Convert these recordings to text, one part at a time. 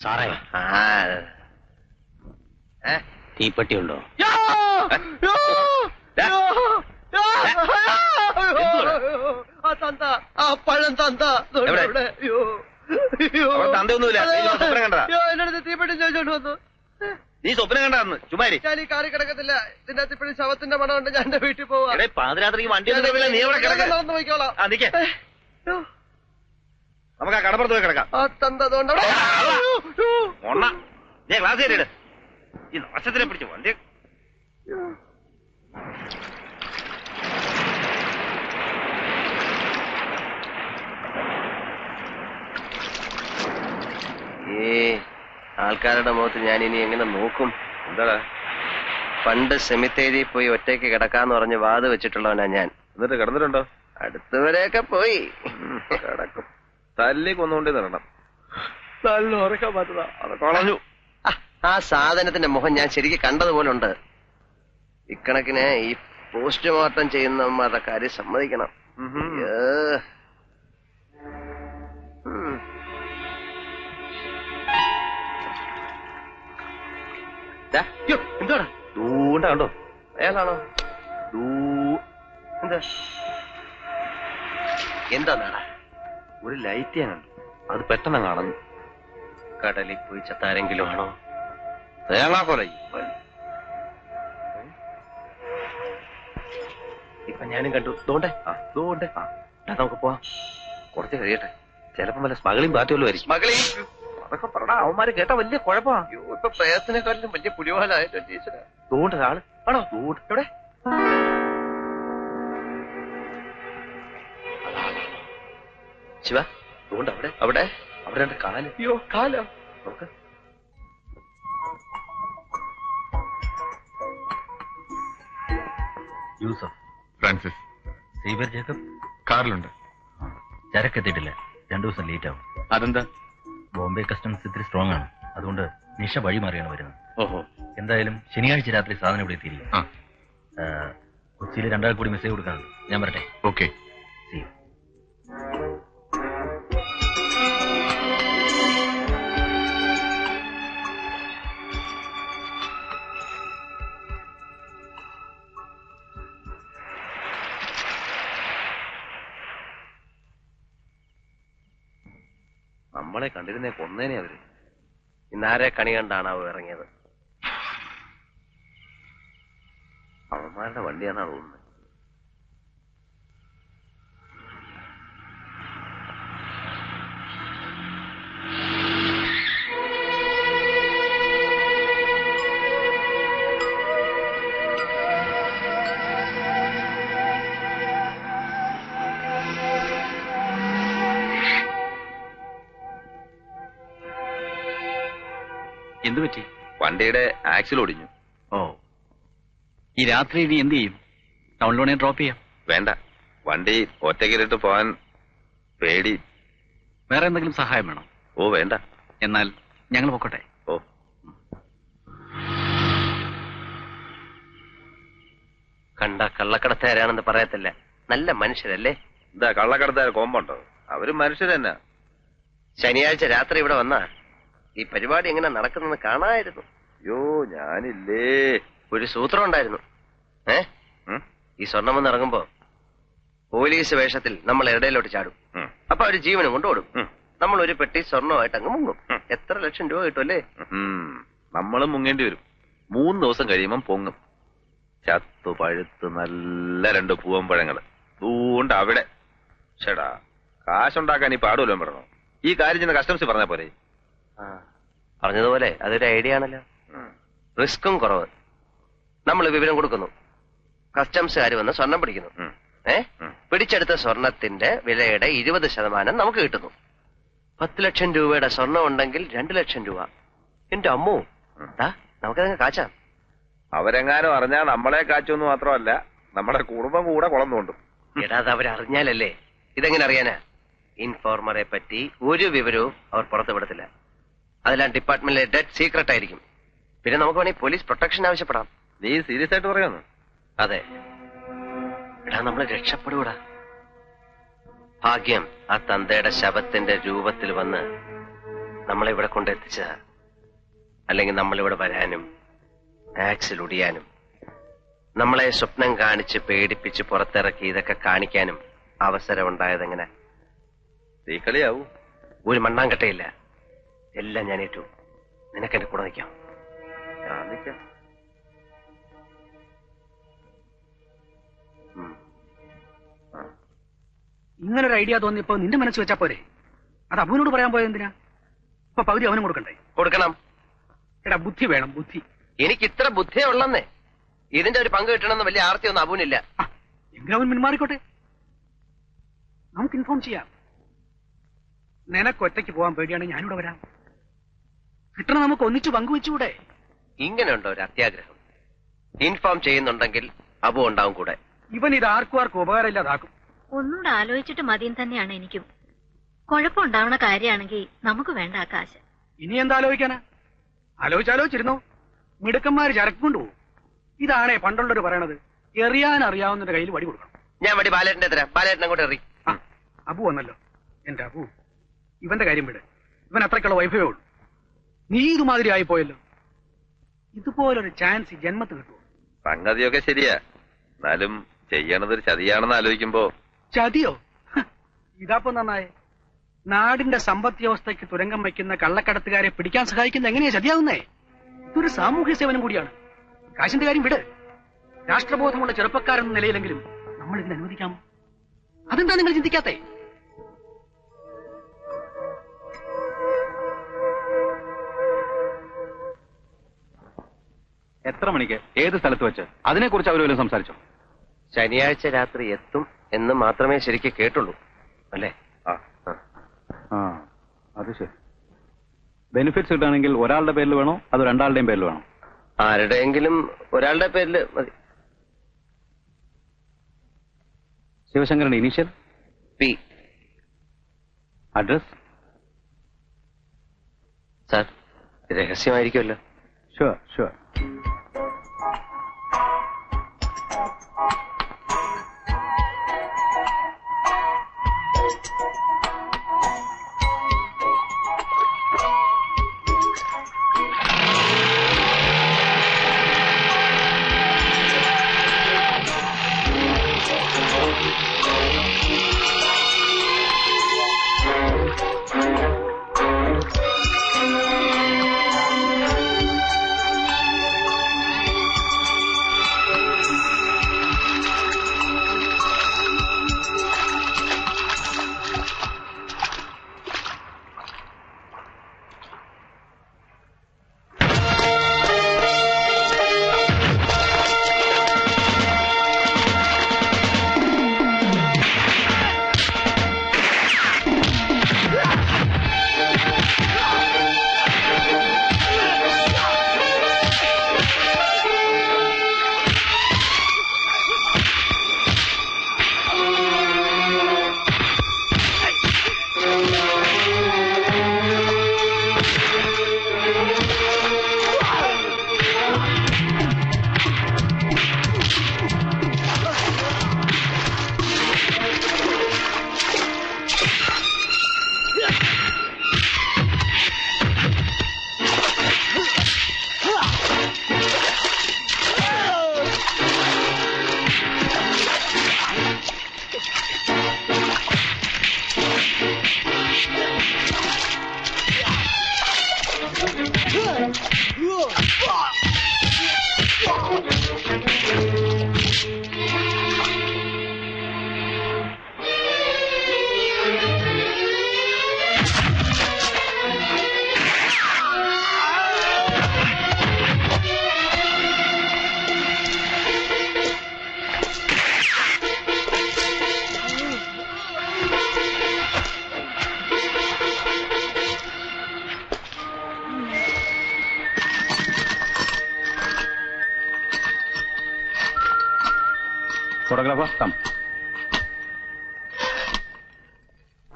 സാറേ. പഴം തന്ത. തീപ്പെട്ടി ചോദിച്ചോണ്ട് വന്നു. നീ സ്വപ്നം കണ്ടാന്ന് ചുമ്മാരി. ഞാൻ ഈ കാറി കിടക്കത്തില്ല. ഇതിന്റെ അകത്ത് ഇപ്പോഴും ശവത്തിന്റെ മണം ഉണ്ട് ഞാൻ എന്റെ വീട്ടിൽ പോവാ. പാതിരാത്രിക്ക് വണ്ടി നീ ഇവിടെ! നമുക്ക് ആ കടപ്പുറത്ത് പോയി കിടക്കാം. ആ തന്ത ക്ലാസ് കയറിയിട്. ഈ നാശത്തിനെ പിടിച്ചു വണ്ടി ഏ ആൾക്കാരുടെ മുഖത്ത് ഞാൻ ഇനി എങ്ങനെ നോക്കും? എന്താടാ? പണ്ട് സെമിത്തേരി പോയി ഒറ്റയ്ക്ക് കിടക്കാന്ന് പറഞ്ഞ് വാത് വെച്ചിട്ടുള്ളവനാ ഞാൻ. എന്നിട്ട് കിടന്നിട്ടുണ്ടോ? അടുത്തവരെയൊക്കെ പോയി. കിടക്കും. തല്ലി കൊന്നുകൊണ്ടേ നടണം. നല്ല ഉറക്കാൻ പറ്റുക അത് കളഞ്ഞു. ആ, സാധനത്തിന്റെ മുഖം ഞാൻ ശരിക്കും കണ്ടതുപോലെ ഉണ്ട് ഇക്കണക്കിന് ഈ പോസ്റ്റ്മോർട്ടം ചെയ്യുന്നവന്മാരുടെ കാര്യം സമ്മതിക്കണം. ണ്ടോ ദൂണ്ട കണ്ടോ? അയാളാണോ ദൂ എന്താ? എന്താ നാടാ? ഒരു ലൈറ്റ് ഞാൻ കണ്ടു. അത് പെട്ടെന്ന് കാണുന്നു. കടലിൽ പോയി ചത്താരെങ്കിലും ആണോ തേങ്ങാക്കൊലൈ ഇപ്പൊ ഞാനും കണ്ടു. തോണ്ടേ ആ തോണ്ടേ ആ നമുക്ക് പോവാം. കുറച്ച് കഴിയട്ടെ. ചിലപ്പോ വല്ല സ്മഗളിംഗ് പാർട്ടി വല്ലതും ആയിരിക്കും. അതൊക്കെ പറടാ. അവന്മാര് കേട്ടാ വലിയ കുഴപ്പമാ ഇപ്പൊ പ്രയത്നക്കാട്ടിലും വലിയ പുലിവാലായിട്ട് ടീച്ചറെ. ആൾ ആണോ? ദൂണ്ട്. എവിടെ? ശിവ ദൂണ്ട് അവിടെ? അവിടെ. അവിടെ രണ്ട് കാൽ അയ്യോ കാലോ. നോക്ക്. യൂസഫ് ഫ്രാൻസിസ്. സീബർ ജേക്കബ്? കാറിലുണ്ട്. ചരക്കെത്തിയിട്ടില്ല രണ്ടു ദിവസം ലേറ്റ് ആവും. അതെന്താ? ബോംബെ കസ്റ്റംസ് ഇത്തിരി സ്ട്രോങ് ആണ്. അതുകൊണ്ട് നിഷ വഴി മാറിയാണ് വരുന്നത്. ഓഹോ. എന്തായാലും ശനിയാഴ്ച രാത്രി സാധനം ഇവിടെ എത്തിയിരിക്കും കൊച്ചിയിൽ രണ്ടാൾ കൂടി മെസ്സേജ് കൊടുക്കാനുണ്ട്. ഞാൻ വരട്ടെ? ഓക്കെ നമ്മളെ കണ്ടിരുന്നേ കൊന്നേനെ അവർ. ഇന്നാരെ കണി കണ്ടാണ് അവ ഇറങ്ങിയത്? അവന്മാരുടെ വണ്ടിയാണ് തോന്നുന്നത് എന്തു പറ്റി? വണ്ടിയുടെ ആക്സിൽ ഒടിഞ്ഞു. ഓ. ഈ രാത്രി ഇനി എന്ത് ചെയ്യും? ടൗണിലോണെ ഡ്രോപ്പ് ചെയ്യാം. വേണ്ട. വണ്ടി ഒറ്റയ്ക്കിലിട്ട് പോകാൻ പേടി. വേറെ എന്തെങ്കിലും സഹായം വേണം? ഓ വേണ്ട. എന്നാൽ ഞങ്ങൾ പൊക്കോട്ടെ. ഓ. കണ്ട കള്ളക്കടത്തുകാരാണെന്ന് പറയത്തില്ല. നല്ല മനുഷ്യരല്ലേ? ഇതാ കള്ളക്കടത്തുകാർ കോമ്പുണ്ടോ. അവർ മനുഷ്യരെന്നാ. ശനിയാഴ്ച രാത്രി ഇവിടെ വന്നാ ഈ പരിപാടി എങ്ങനെ നടക്കുന്നെന്ന് കാണായിരുന്നു. അയ്യോ ഞാനില്ലേ. ഒരു സൂത്രം ഉണ്ടായിരുന്നു. ഏ? ഈ സ്വർണമെന്ന് ഇറങ്ങുമ്പോ പോലീസ് വേഷത്തിൽ നമ്മൾ ഇടയിലോട്ട് ചാടും. അപ്പൊ അവർ ജീവനും കൊണ്ടുപോടും നമ്മൾ ഒരു പെട്ടി സ്വർണമായിട്ട് അങ്ങ് മുങ്ങും. എത്ര ലക്ഷം രൂപ കിട്ടും അല്ലേ നമ്മളും മുങ്ങേണ്ടി വരും. മൂന്ന് ദിവസം കഴിയുമ്പം പൊങ്ങും. ചത്തു പഴുത്ത് നല്ല രണ്ട് പൂവൻ പൂവമ്പഴങ്ങൾ ദൂണ്ട് അവിടെ. ചേടാ കാശുണ്ടാക്കാൻ ഈ പാടുമല്ലോ പറഞ്ഞോ. ഈ കാര്യം ചെന്ന് കസ്റ്റംസ് പറഞ്ഞ പോലെ പറഞ്ഞതുപോലെ അതൊരു ഐഡിയ ആണല്ലോ. റിസ്ക്കും കുറവ്. നമ്മൾ വിവരം കൊടുക്കുന്നു. കസ്റ്റംസുകാർ വന്ന് സ്വർണം പിടിക്കുന്നു. ഏ? പിടിച്ചെടുത്ത സ്വർണത്തിന്റെ വിലയുടെ ഇരുപത് ശതമാനം നമുക്ക് കിട്ടുന്നു. പത്ത് ലക്ഷം രൂപയുടെ സ്വർണം ഉണ്ടെങ്കിൽ രണ്ട് ലക്ഷം രൂപ. എന്റെ അമ്മു നമുക്കതങ്ങ് കാച്ചാം. അവരെങ്ങാനും അറിഞ്ഞാൽ നമ്മളെ കാച്ചൊന്നു മാത്രമല്ല നമ്മുടെ കുടുംബം കൂടെ കുളം തോണ്ടും എടാ അത് അവരറിഞ്ഞാലല്ലേ? ഇതെങ്ങനെ അറിയാനാ? ഇൻഫോർമറെ പറ്റി ഒരു വിവരവും അവർ പുറത്തു വിടത്തില്ല അതെല്ലാം ഡിപ്പാർട്ട്മെന്റിലെ ഡെഡ് സീക്രട്ട് ആയിരിക്കും. പിന്നെ നമുക്ക് വേണമെങ്കിൽ പോലീസ് പ്രൊട്ടക്ഷൻ ആവശ്യപ്പെടാം. നീ സീരിയസ് ആയിട്ട് പറയുന്നു. അതെ. എടാ നമ്മൾ രക്ഷപ്പെടൂടാ ഭാഗ്യം ആ തന്തയുടെ ശവത്തിന്റെ രൂപത്തിൽ വന്ന് നമ്മളെ ഇവിടെ കൊണ്ടെത്തിച്ച അല്ലെങ്കിൽ നമ്മളിവിടെ വരാനും ആക്സിൽ ഒടിയാനും നമ്മളെ സ്വപ്നം കാണിച്ച് പേടിപ്പിച്ച് പുറത്തിറക്കി ഇതൊക്കെ കാണിക്കാനും അവസരമുണ്ടായതെങ്ങനെ? തീക്കളിയാവൂ ഒരു മണ്ണാങ്കട്ടയില്ല. എല്ലാം ഞാൻ ഏറ്റു. നിനക്ക് എന്റെ കൂടെ നിൽക്കാം. ഞാൻ നിൽക്കാം. ഉം. ഇങ്ങനൊരു ഐഡിയ തോന്നിയപ്പോ നിന്റെ മനസ്സ് വെച്ചാ പോരെ? അത് അബുവിനോട് പറയാൻ പോയത് എന്തിനാ? ഇപ്പൊ പകുതി അവനും കൊടുക്കണ്ടേ? കൊടുക്കണം. എടാ ബുദ്ധി വേണം ബുദ്ധി. എനിക്ക് ഇത്ര ബുദ്ധിയേ ഉള്ളന്നേ. ഇതിന്റെ ഒരു പങ്ക് കിട്ടണമെന്ന് വലിയ ആർത്തിയൊന്നും അബുവിനില്ല. എങ്കിലും അവൻ പിന്മാറിക്കോട്ടെ നമുക്ക് ഇൻഫോം ചെയ്യാം. നിനക്ക് ഒറ്റയ്ക്ക് പോകാൻ പേടിയാണ് ഞാനിവിടെ വരാം. കിട്ടണം നമുക്ക് ഒന്നിച്ച് പങ്കുവെച്ചുകൂടെ? ഇങ്ങനെയുണ്ടോ ഒരു അത്യാഗ്രഹം? ഇൻഫോം ചെയ്യുന്നുണ്ടെങ്കിൽ അബു ഉണ്ടാവും കൂടെ. ഇവൻ ഇത് ആർക്കും ആർക്കും ഉപകാരമില്ലാതാക്കും. ഒന്നുകൂടെ ആലോചിച്ചിട്ട് മതിയും തന്നെയാണ് എനിക്കും. കുഴപ്പമുണ്ടാവണ കാര്യമാണെങ്കിൽ നമുക്ക് വേണ്ട ആകാശ്. കാശ് ഇനി എന്താ ആലോചിക്കാനാ? ആലോചിച്ചാലോചിച്ചിരുന്നോ? മിടുക്കന്മാര് ചരക്ക് കൊണ്ടുപോകും ഇതാണേ പണ്ടുള്ളവർ പറയണത്. എറിയാൻ അറിയാവുന്നതിന്റെ കയ്യിൽ വടി കൊടുക്കണം. ഞാൻ വടി ബാലേട്ടന്റെ തരാം. ബാലേട്ടൻ അങ്ങോട്ട് എറി. ആ അബു വന്നല്ലോ. എന്റെ അബു ഇവന്റെ കാര്യം വിട്. ഇവൻ അത്രയ്ക്കുള്ള വൈഫേ ഉള്ളൂ. നീ ഇതുമാതിരി ആയിപ്പോയല്ലോ ഇതുപോലൊരു ചാൻസ് ജന്മത്തിൽ ജന്മത്ത് കിട്ടുമോ? സംഗതിയൊക്കെ ശരിയാ. എന്നാലും ചെയ്യണതൊരു ചതിയാണെന്ന് ആലോചിക്കുമ്പോ ചതിയോ? ഇതാപ്പോ നന്നായി. നാടിന്റെ സമ്പദ് വ്യവസ്ഥയ്ക്ക് തുരങ്കം വയ്ക്കുന്ന കള്ളക്കടത്തുകാരെ പിടിക്കാൻ സഹായിക്കുന്ന എങ്ങനെയാ ചതിയാവുന്നേ? ഇതൊരു സാമൂഹ്യ സേവനം കൂടിയാണ്. കാശിന്റെ കാര്യം വിട്. രാഷ്ട്രബോധമുള്ള ചെറുപ്പക്കാരെന്ന നിലയിലെങ്കിലും നമ്മൾ ഇതിന് അനുവദിക്കാമോ? അതെന്താ നിങ്ങൾ ചിന്തിക്കാത്തേ? എത്ര മണിക്ക് ഏത് സ്ഥലത്ത് വെച്ച്? അതിനെക്കുറിച്ച് അവർ വല്ലതും സംസാരിച്ചോ? ശനിയാഴ്ച രാത്രി എത്തും എന്ന് മാത്രമേ ശരിക്ക് കേട്ടുള്ളൂ. അല്ലേ? ആ. അത് ശരി. ബെനിഫിറ്റ്സ് കിട്ടുകയാണെങ്കിൽ ഒരാളുടെ പേരിൽ വേണോ? അതോ രണ്ടാളുടെയും പേരിൽ വേണോ? ആരുടെയെങ്കിലും ഒരാളുടെ പേരിൽ മതി. Sivasankaran initial P address sir രഹസ്യമായിരിക്കുമല്ലോ. Sure sure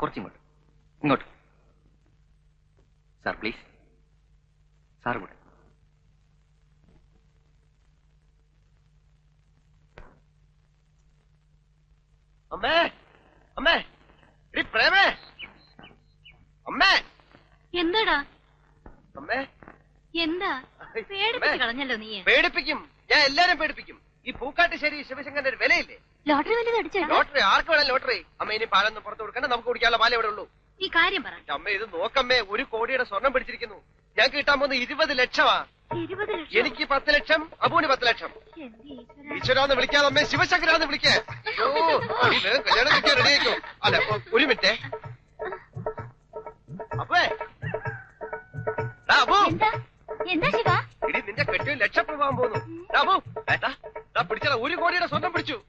കുറച്ചിങ്ങോട്ട്. ഇങ്ങോട്ട്. Sir please. സാർ കൂടെ അമ്മേ അമ്മേ എടി പ്രേമേ. അമ്മേ. എന്താടാ? അമ്മേ. എന്താ? പേടിപ്പിച്ച് കളഞ്ഞല്ലോ നീ പേടിപ്പിക്കും. ഞാൻ എല്ലാരും പേടിപ്പിക്കും. ഈ പൂക്കാട്ടുശ്ശേരി ശിവശങ്കരന്റെ ഒരു വിലയില്ലേ? ലോട്ടറി വല്ലതും അടിച്ചേട്ടാ ലോട്ടറി ആർക്ക് വേണം ലോട്ടറി. അമ്മ ഇനി പാലൊന്നും പുറത്തു കൊടുക്കണ്ട നമുക്ക് കുടിക്കാനുള്ള പാലേ ഇവിടെ ഉള്ളൂ. ഈ കാര്യം പറ. അമ്മ ഇത് നോക്കമ്മേ ഒരു കോടിയുടെ സ്വർണം പിടിച്ചിരിക്കുന്നു. ഞാൻ കിട്ടാൻ പോകുന്ന ഇരുപത് ലക്ഷമാ. ഇരുപത് ലക്ഷം? എനിക്ക് പത്ത് ലക്ഷം അബൂന് പത്ത് ലക്ഷം. എന്ത് ഈശ്വരാ. ഈശ്വരാന്ന് വിളിക്കാതെ അമ്മേ ശിവശങ്കരാന്ന് വിളിക്കേ. ഓ നീ വേഗം കല്യാണം കഴിക്കാൻ റെഡി ആയിക്കോ. അല്ല ഒ- ഒരു മിനിറ്റ്. അപ്പേ ദാ അബു. എന്താ? എന്താ ശിവ? ഇടി നിന്റെ കെട്ടിയ ലക്ഷം പോകാൻ പോകുന്നു. ദാ അബു. ഏട്ടാ ദാ പിടിച്ചടാ ഒരു കോടിയുടെ സ്വർണം പിടിച്ചു.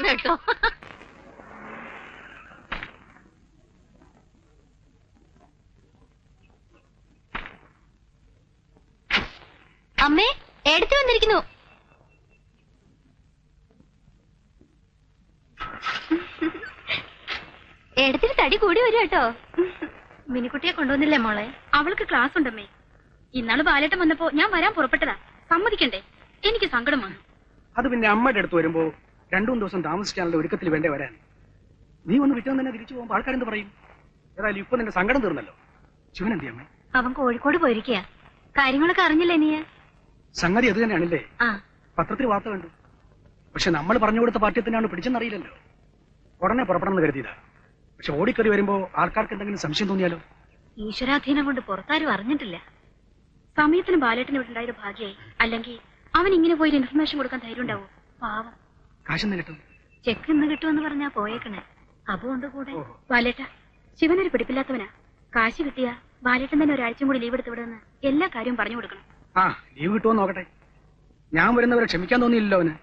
ഭ്രാന്തന്റെയാണ് കേട്ടോ അമ്മേ എടുത്തു വന്നിരിക്കുന്നു. എടുത്തിട്ട് തടി കൂടി വരും കേട്ടോ. മിനിക്കുട്ടിയെ കൊണ്ടുവന്നില്ലേ മോളെ? അവൾക്ക് ക്ലാസ് ഉണ്ടമ്മേ. ഇന്നാൾ ബാലേട്ടം വന്നപ്പോ ഞാൻ വരാൻ പുറപ്പെട്ടതാ. സമ്മതിക്കണ്ടേ? എനിക്ക് സങ്കടം വന്നു അത് പിന്നെ അമ്മയുടെ അടുത്ത് വരുമ്പോ രണ്ടു മൂന്ന് ദിവസം താമസിക്കാനുള്ള ഒരുക്കത്തിൽ വേണ്ടേ വരാൻ. നീ ഒന്ന് വിറ്റം തന്നെ തിരിച്ചു പോകുമ്പോൾ ആൾക്കാരെന്ത് പറയും? ഏതായാലും ഇപ്പൊ നിന്റെ സങ്കടം തീർന്നല്ലോ. ശിവൻ എന്തി അമ്മേ അവൻ കോഴിക്കോട് പോയിരിക്കുക കാര്യങ്ങളൊക്കെ അറിഞ്ഞില്ലേ നീ? സംഗതി അത് തന്നെയാണല്ലേ? പത്രത്തിൽ വാർത്ത കണ്ടു. പക്ഷെ നമ്മൾ പറഞ്ഞു കൊടുത്ത പാർട്ടി തന്നെയാണ് പിടിച്ചെന്നറിയില്ലല്ലോ ഉടനെ പുറപ്പെടണമെന്ന് കരുതിയതാ. പക്ഷെ ഓടിക്കറി വരുമ്പോ ആൾക്കാർക്ക് എന്തെങ്കിലും സംശയം തോന്നിയാലോ? ഈശ്വരാധീനം കൊണ്ട് പുറത്താരും അറിഞ്ഞിട്ടില്ല. സമയത്തിന് ബാലേട്ടന് ഉണ്ടായത് ഭാഗ്യായി. അല്ലെങ്കിൽ അവൻ ഇങ്ങനെ പോയി ഇൻഫർമേഷൻ കൊടുക്കാൻ ധൈര്യം ഉണ്ടാവും പാവം. കാശെന്ന് കിട്ടും ചെക്ക് ഇന്ന് കിട്ടുമെന്ന് പറഞ്ഞാ പോയേക്കണേ. അബുണ്ട് കൂടെ. ബാലേട്ട ശിവനൊരു പിടിപ്പില്ലാത്തവനാ. കാശ് കിട്ടിയ ബാലേട്ടൻ തന്നെ ഒരാഴ്ചയും കൂടി ലീവ് എടുത്ത് വിടുന്ന എല്ലാ കാര്യവും പറഞ്ഞു കൊടുക്കണം. ആ ലീവ് കിട്ടുമോ നോക്കട്ടെ. ഞാൻ വരുന്നവരെ ക്ഷമിക്കാൻ തോന്നിയില്ലല്ലോ അവന്.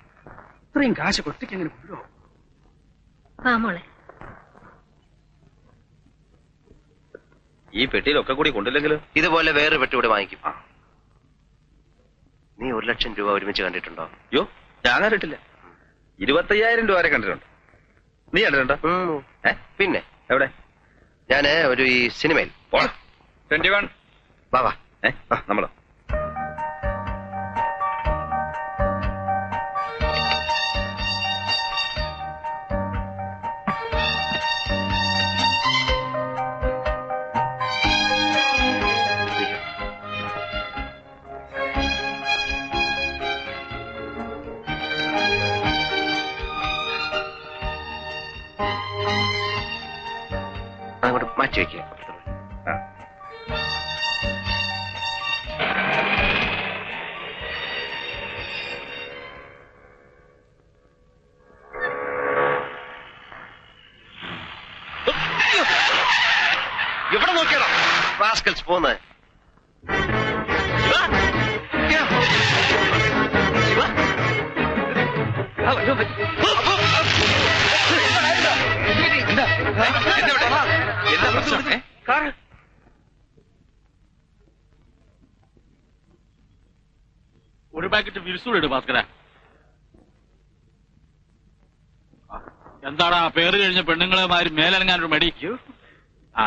ഇത്രയും കാശ് കൊട്ടിക്ക് എങ്ങനെ കൊണ്ടുവോ വാ മോളെ. ഈ പെട്ടിയിലൊക്കെ കൂടി കൊണ്ടില്ലെങ്കിലും ഇതുപോലെ വേറെ പെട്ടി വാങ്ങിക്കും. നീ ഒരു ലക്ഷം രൂപ ഒരുമിച്ച് കണ്ടിട്ടുണ്ടോ? അയ്യോ ഞാൻ കണ്ടിട്ടില്ല. ഇരുപത്തയ്യായിരം രൂപ വരെ കണ്ടിട്ടുണ്ട്. നീ കണ്ടിട്ടുണ്ടോ. ഏ പിന്നെ? എവിടെ? ഞാൻ ഒരു ഈ സിനിമയിൽ ട്വന്റി വൺ വാ വാ. ഏ ആ നമ്മളോ. അങ്ങോട്ട് എന്താ പ്രശ്നം? ഒരു പാക്കറ്റ് വിരിസൂടെ ഭാസ്കര. എന്താടാ പേര് കഴിഞ്ഞ പെണ്ണുങ്ങളെ മാതിരി മേലനങ്ങാൻ ഒരു മടിക്കൂ ആ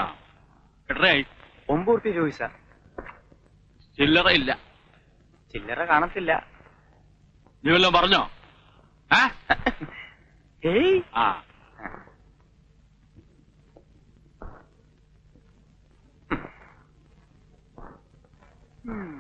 എത്രയായി? ഒമ്പൂർത്തി ചോദിച്ച. ചില്ലറ ഇല്ല ചില്ലറ കാണത്തില്ല. നീ വല്ലതും പറഞ്ഞോ? ഏയ്. ആ. Hmm.